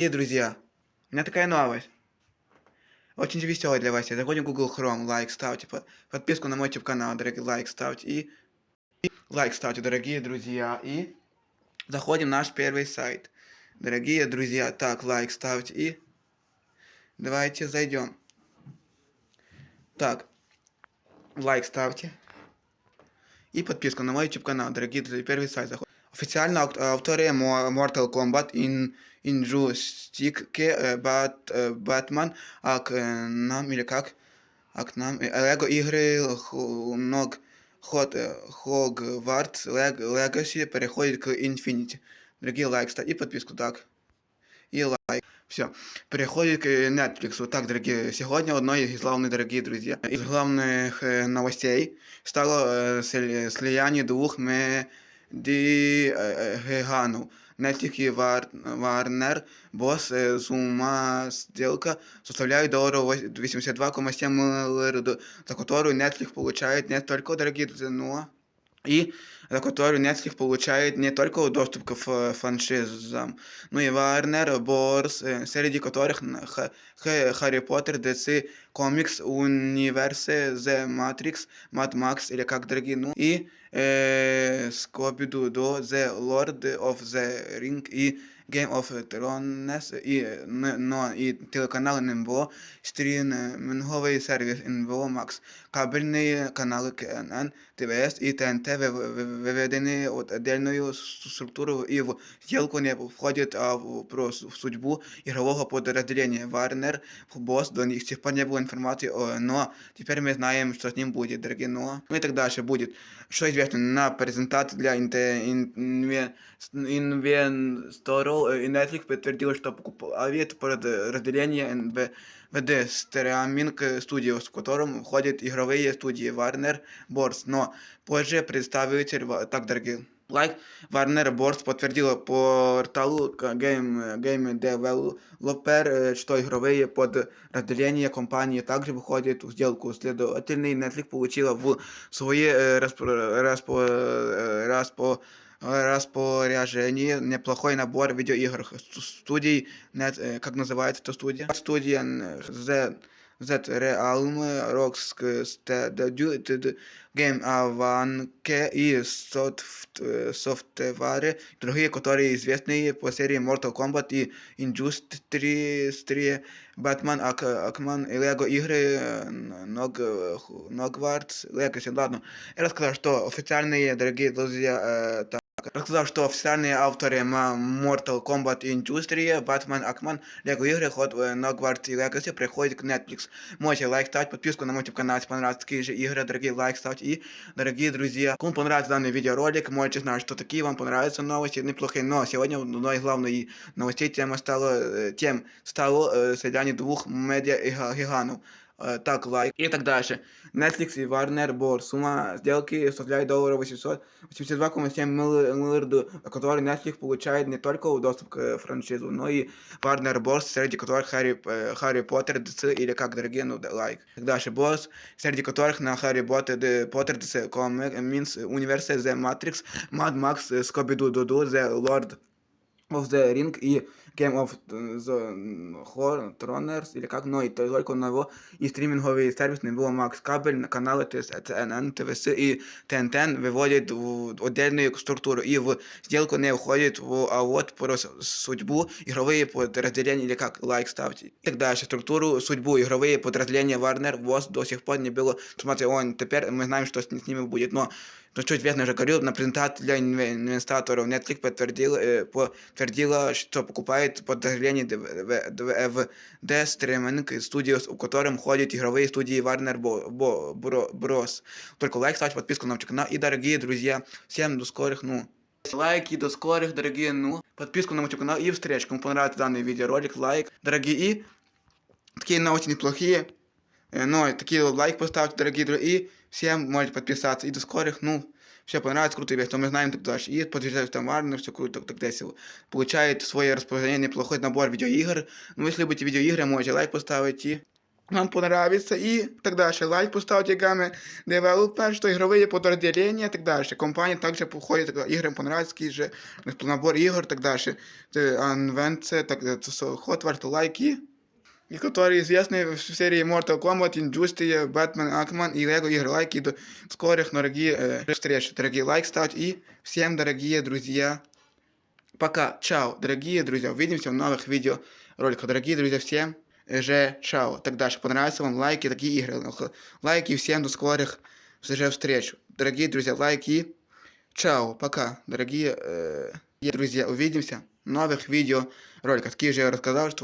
И, друзья, у меня такая новость. Очень веселая для вас. Я заходим в Google Chrome, лайк ставьте, по- подписку на мой YouTube канал, дорогие, лайк ставьте и, и лайк ставьте, дорогие друзья. И заходим в наш первый сайт. Дорогие друзья, так, лайк ставьте и давайте зайдем. Так, лайк ставьте и подписку на мой YouTube канал, дорогие друзья, первый сайт заходим. Официально ав- авторы Мо- Mortal Kombat in Injustice э, Бат, э, Batman, а к э, нам или как? А к нам э, Лего игры Ху- Ног Ход э, Хогвартс Лег- Legacy переходит к Infinity. Дорогие лайк ставь и подписку так. И лайк. Все. Переходит к Netflix. Так, дорогие, сегодня одной из главных, дорогие друзья, из главных э, новостей стало э, сли- слияние двух медиагигантов. Netflix и Вар- Варнер, бос Зума сумма сделка составляет долларов вось- 82,7 миллиарда, за которую Netflix получает не только, дорогие но и за которую Netflix получает не только доступ к ф- франшизам, но и Warner Bros., э, среди которых н- Х- Х- Харри Поттер, DC Comics, Универсе, The Matrix, Mad Max, или как дорогие, ну, и э, Scooby-Doo, The Lord of the Ring и Game of Thrones, и, э, н- но и телеканал НМВО, стриминговый сервис НМВО Max, кабельные каналы КНН, ТВС и ТНТ вы- вы- выведены в отдельную с- структуру и в сделку не входят а в, про с- в судьбу игрового подразделения Warner Bros. До них с тех пор не было информации, о, но теперь мы знаем, что с ним будет, дорогие, но ну и так дальше будет. Что известно, на презентации для инте- ин- инве- инвесторов э, и Netflix подтвердил, что покупает подразделение НБВД Streaming Studios, в котором входят игровые студии Warner Bros. Но позже представитель, Ва- так, дорогие, лайк, Warner Bros. подтвердила порталу к- Game, Game Developer, э, что игровые подразделения компании также выходят в сделку. Следовательно, Netflix получила в свои э, распо- распо- э, распо- распоряжение неплохой набор видеоигр Ст- студий, нет, э, как называется эта студия? Студия н- Z, Z Realm, Rock Studio, Game Avanke и Soft- э, Software, другие, которые известны по серии Mortal Kombat и Injustice, Batman, Ак- Акман и Лего игры, э, Ног, Ногвартс, Legacy. Ладно, я рассказал, что официальные, дорогие друзья, э, так, рассказал, что официальные авторы Ма- Mortal Kombat Industry, Batman, Акман, Лего игры, Hot э, Nogwarts и Legacy приходят к Netflix. Можете лайк ставить, подписку на мой YouTube канал, если понравятся такие же игры, дорогие, лайк ставьте. И, дорогие друзья, кому понравится данный видеоролик, можете знать, что такие вам понравятся новости, неплохие. Но сегодня одной из главных новостей тема стала, э, тем стало э, слияние двух медиа-гигантов. Э, Так, лайк и так дальше. Netflix и Warner Bros. Сумма сделки составляет долларов 882,7 миллиарда, за которые Netflix получает не только доступ к франшизу, но и Warner Bros., среди которых Харри, э, Харри Поттер, DC или как дорогие, ну да, лайк. Так дальше, Bros., среди которых на Харри Поттер, Д- Поттер, DC Comics, Universe, The Matrix, Mad Max, э, Scooby-Doo, Doo, The Lord of the Ring и Game of the Horror Throners, или как, но и только одного, и стриминговый сервис не было Max Кабель, на каналы TNN, ТВС и ТНТ выводит в отдельную структуру и в сделку не входит, в, а вот про с- судьбу игровые подразделения, или как, лайк ставьте. И так дальше, структуру, судьбу игровые подразделения Warner Bros. до сих пор не было, смотрите, он, теперь мы знаем, что с, с ними будет, но ну, что известно, уже говорил, на презентации для инве- инвеститоров Netflix подтвердил, э, подтвердила, что покупает подразделение ДВД Streaming Studios, в котором входят игровые студии Warner Bo- Bo- Bro- Bros. Только лайк, ставьте подписку на наш канал. И, дорогие друзья, всем до скорых, ну, лайки, до скорых, дорогие, ну, подписку на мой канал и встреч. Кому понравится данный видеоролик, лайк, дорогие, и такие новости неплохие. Э, Но такие лайк поставьте, дорогие друзья, и всем можете подписаться. И до скорых, ну, все понравится, круто, весело, мы знаем так дальше. И подтверждают там Warner, все круто, так весело. Получает в свое расположение неплохой набор видеоигр. Ну, если любите видеоигры, можете лайк поставить и вам понравится и так дальше. Лайк поставьте гамме девелопер, что игровые подразделения и так дальше. Компания также походит, играм понравится, какие же набор игр и так дальше. Анвенция, так, Hotwart лайки. И которые известны в серии Mortal Kombat, Injustice, Batman, Акман и Lego игры лайки. До скорых, дорогие э, встреч. Дорогие лайк ставьте и всем, дорогие друзья, пока. Чао, дорогие друзья. Увидимся в новых видеороликах. Дорогие друзья, всем же чао. Так дальше. Понравятся вам лайки, такие игры. Лайки всем до скорых же встреч. Дорогие друзья, лайки. Чао, пока. Дорогие э, друзья, увидимся в новых видеороликах. Такие же я рассказал, что вам